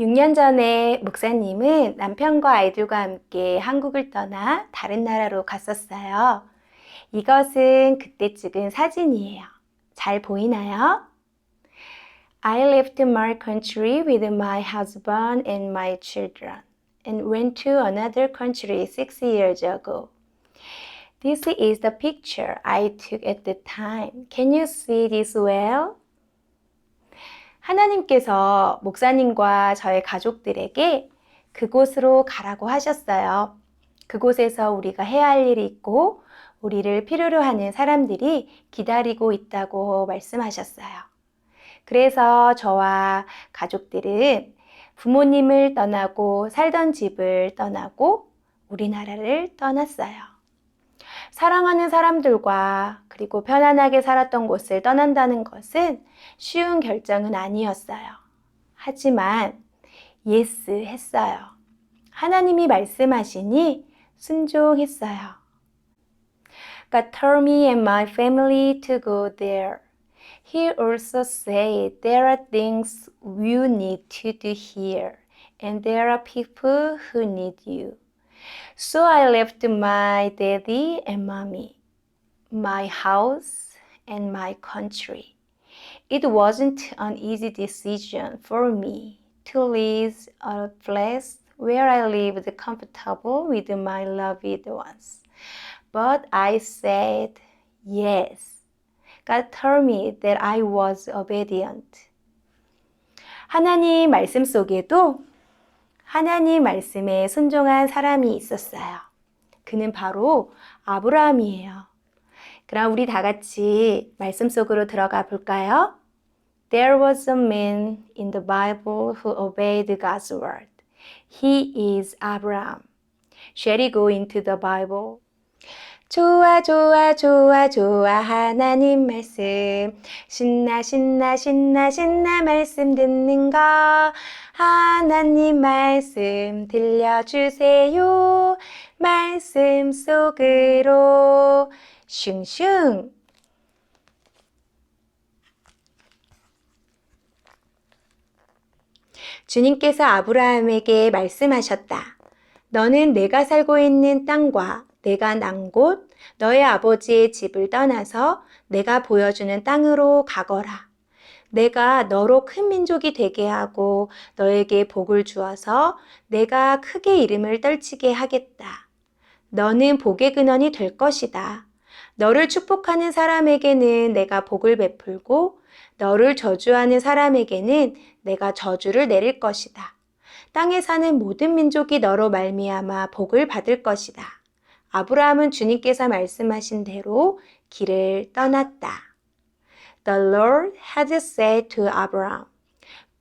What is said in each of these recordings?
6년 전에 목사님은 남편과 아이들과 함께 한국을 떠나 다른 나라로 갔었어요. 이것은 그때 찍은 사진이에요. 잘 보이나요? I left my country with my husband and my children and went to another country six years ago. This is the picture I took at the time. Can you see this well? 하나님께서 목사님과 저의 가족들에게 그곳으로 가라고 하셨어요. 그곳에서 우리가 해야 할 일이 있고 우리를 필요로 하는 사람들이 기다리고 있다고 말씀하셨어요. 그래서 저와 가족들은 부모님을 떠나고 살던 집을 떠나고 우리나라를 떠났어요. 사랑하는 사람들과 그리고 편안하게 살았던 곳을 떠난다는 것은 쉬운 결정은 아니었어요. 하지만 예스 했어요. 하나님이 말씀하시니 순종했어요. God told me and my family to go there. He also said there are things you need to do here, and there are people who need you. So I left my daddy and mommy, my house, and my country. It wasn't an easy decision for me to leave a place where I lived comfortable with my loved ones. But I said yes. God told me that I was obedient. 하나님 말씀 속에도 하나님 말씀에 순종한 사람이 있었어요. 그는 바로 아브라함이에요. 그럼 우리 다 같이 말씀 속으로 들어가 볼까요? There was a man in the Bible who obeyed God's word. He is Abraham. Shall we go into the Bible? 좋아 좋아 좋아 좋아 하나님 말씀. 신나 신나 신나 신나 말씀 듣는 거. 하나님 말씀 들려주세요. 말씀 속으로. 슝슝. 주님께서 아브라함에게 말씀하셨다. 너는 내가 살고 있는 땅과 내가 난 곳, 너의 아버지의 집을 떠나서 내가 보여주는 땅으로 가거라. 내가 너로 큰 민족이 되게 하고 너에게 복을 주어서 내가 크게 이름을 떨치게 하겠다. 너는 복의 근원이 될 것이다. 너를 축복하는 사람에게는 내가 복을 베풀고 너를 저주하는 사람에게는 내가 저주를 내릴 것이다. 땅에 사는 모든 민족이 너로 말미암아 복을 받을 것이다. 아브라함은 주님께서 말씀하신 대로 길을 떠났다. The Lord had said to Abraham,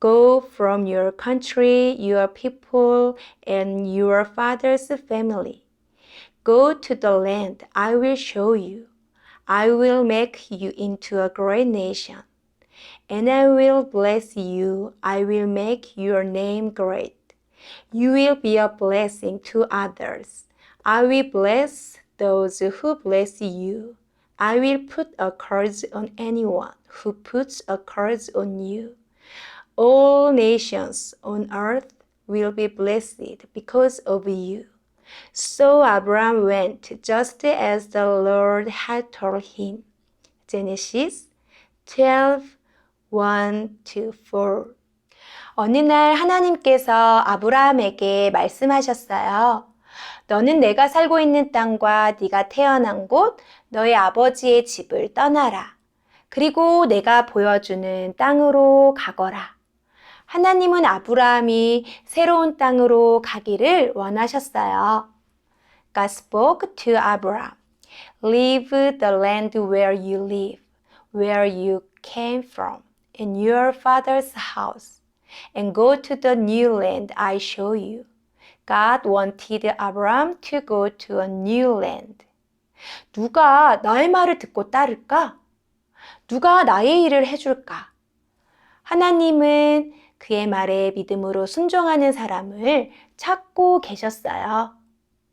Go from your country, your people, and your father's family. Go to the land I will show you. I will make you into a great nation. And I will bless you. I will make your name great. You will be a blessing to others. I will bless those who bless you. I will put a curse on anyone who puts a curse on you. All nations on earth will be blessed because of you. So Abraham went just as the Lord had told him. Genesis 12, 1 to 4. 어느 날 하나님께서 아브라함에게 말씀하셨어요. 너는 내가 살고 있는 땅과 네가 태어난 곳, 너의 아버지의 집을 떠나라. 그리고 내가 보여주는 땅으로 가거라. 하나님은 아브라함이 새로운 땅으로 가기를 원하셨어요. God spoke to Abraham. Leave the land where you live, where you came from, in your father's house, and go to the new land I show you. God wanted Abraham to go to a new land. 누가 나의 말을 듣고 따를까? 누가 나의 일을 해줄까? 하나님은 그의 말에 믿음으로 순종하는 사람을 찾고 계셨어요.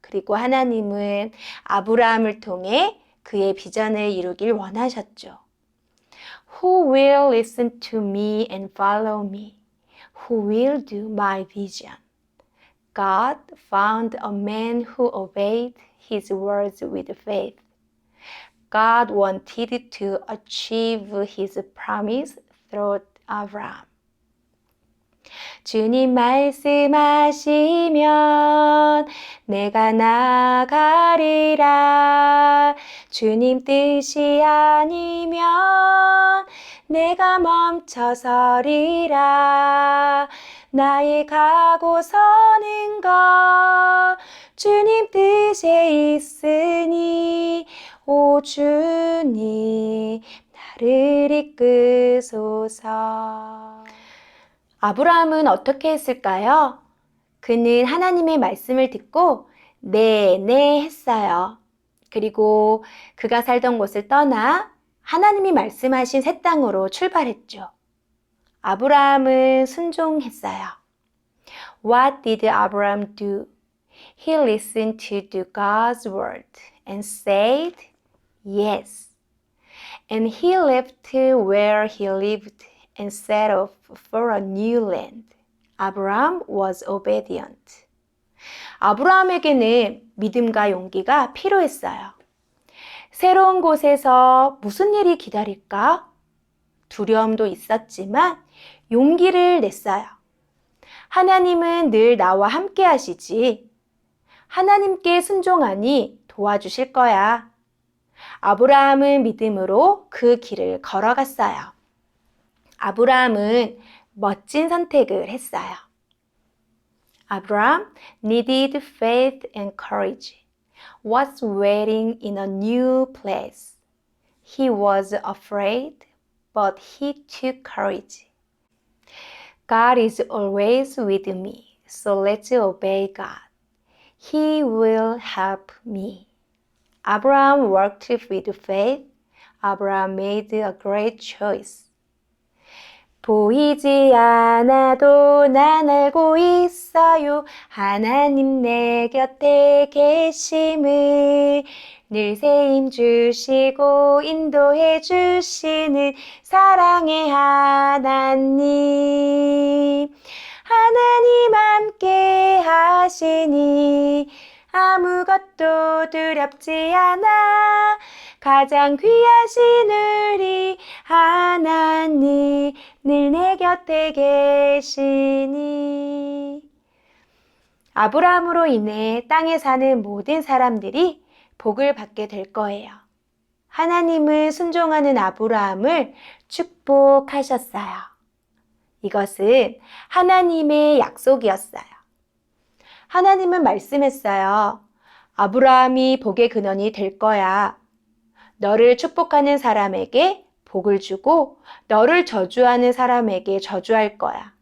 그리고 하나님은 아브라함을 통해 그의 비전을 이루길 원하셨죠. Who will listen to me and follow me? who will do my vision. God found a man who obeyed his words with faith. God wanted to achieve his promise through Abraham. 주님 말씀하시면 내가 나가리라. 주님 뜻이 아니면 내가 멈춰서리라. 나의 가고 서는 것 주님 뜻에 있으니 오 주님 나를 이끄소서. 아브라함은 어떻게 했을까요? 그는 하나님의 말씀을 듣고 네, 네 했어요. 그리고 그가 살던 곳을 떠나 하나님이 말씀하신 새 땅으로 출발했죠. 아브라함은 순종했어요. What did Abraham do? He listened to the God's word and said yes. And he left where he lived and set off for a new land. Abraham was obedient. 아브라함에게는 믿음과 용기가 필요했어요. 새로운 곳에서 무슨 일이 기다릴까? 두려움도 있었지만 용기를 냈어요. 하나님은 늘 나와 함께 하시지. 하나님께 순종하니 도와주실 거야. 아브라함은 믿음으로 그 길을 걸어갔어요. 아브라함은 멋진 선택을 했어요. Abraham needed faith and courage. Was waiting in a new place. He was afraid, but he took courage. God is always with me, so let's obey God. He will help me. Abraham worked with faith. Abraham made a great choice. 보이지 않아도 난 알고 있어요. 하나님 내 곁에 계심을 늘 세임 주시고 인도해 주시는 사랑의 하나님. 하나님 함께 하시니 아무것도 두렵지 않아 가장 귀하신 우리 하나님 늘 내 곁에 계시니 아브라함으로 인해 땅에 사는 모든 사람들이 복을 받게 될 거예요. 하나님을 순종하는 아브라함을 축복하셨어요. 이것은 하나님의 약속이었어요. 하나님은 말씀했어요. 아브라함이 복의 근원이 될 거야. 너를 축복하는 사람에게 복을 주고 너를 저주하는 사람에게 저주할 거야.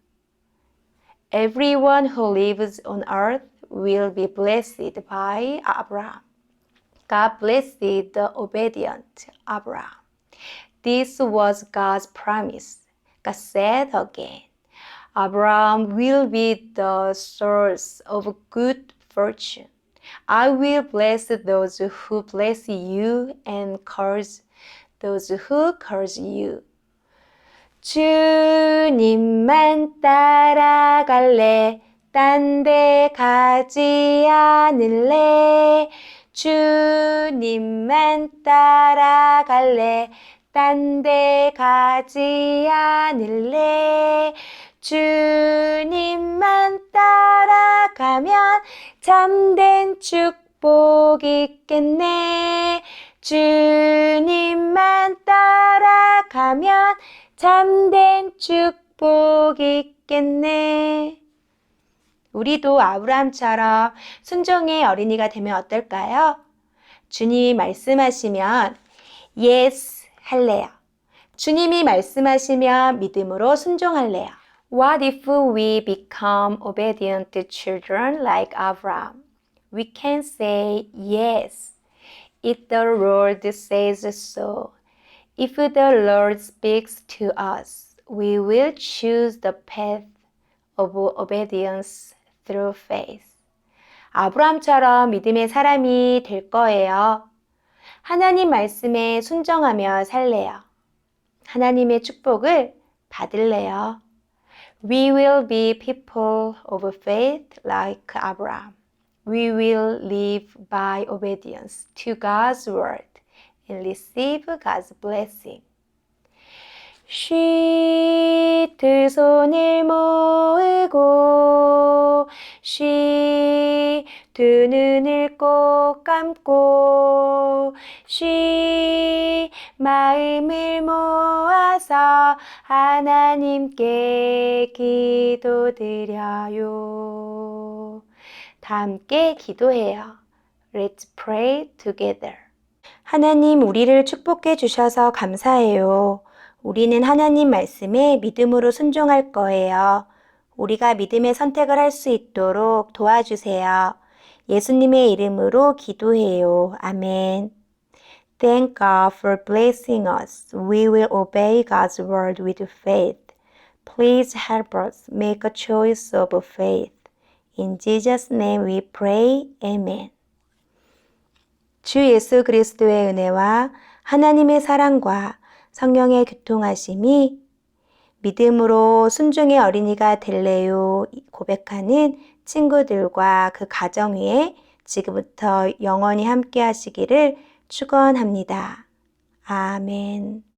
Everyone who lives on earth will be blessed by Abraham. God blessed the obedient Abraham. This was God's promise. God said again, Abraham will be the source of good fortune. I will bless those who bless you and curse those who curse you. 주님만 따라갈래, 딴 데 가지 않을래. 주님만 따라갈래, 딴 데 가지 않을래. 주님만 따라가면 참된 축복 있겠네. 주님만 따라가면 참된 축복 있겠네. 우리도 아브라함처럼 순종의 어린이가 되면 어떨까요? 주님이 말씀하시면 yes 할래요. 주님이 말씀하시면 믿음으로 순종할래요. What if we become obedient children like Abraham? We can say yes. If the Lord says so. If the Lord speaks to us, we will choose the path of obedience through faith. 아브라함처럼 믿음의 사람이 될 거예요. 하나님 말씀에 순정하며 살래요. 하나님의 축복을 받을래요. We will be people of faith like Abraham. We will live by obedience to God's word and receive God's blessing. 쉬 두 손을 모으고 쉬 두 눈을 꼭 감고 쉬 마음을 모아서 하나님께 기도드려요. 다 함께 기도해요. Let's pray together. 하나님, 우리를 축복해 주셔서 감사해요. 우리는 하나님 말씀에 믿음으로 순종할 거예요. 우리가 믿음의 선택을 할 수 있도록 도와주세요. 예수님의 이름으로 기도해요. 아멘. Thank God for blessing us. We will obey God's word with faith. Please help us make a choice of faith. In Jesus' name we pray. Amen. 주 예수 그리스도의 은혜와 하나님의 사랑과 성령의 교통하심이 믿음으로 순종의 어린이가 될래요 고백하는 친구들과 그 가정 위에 지금부터 영원히 함께 하시기를 축원합니다. 아멘.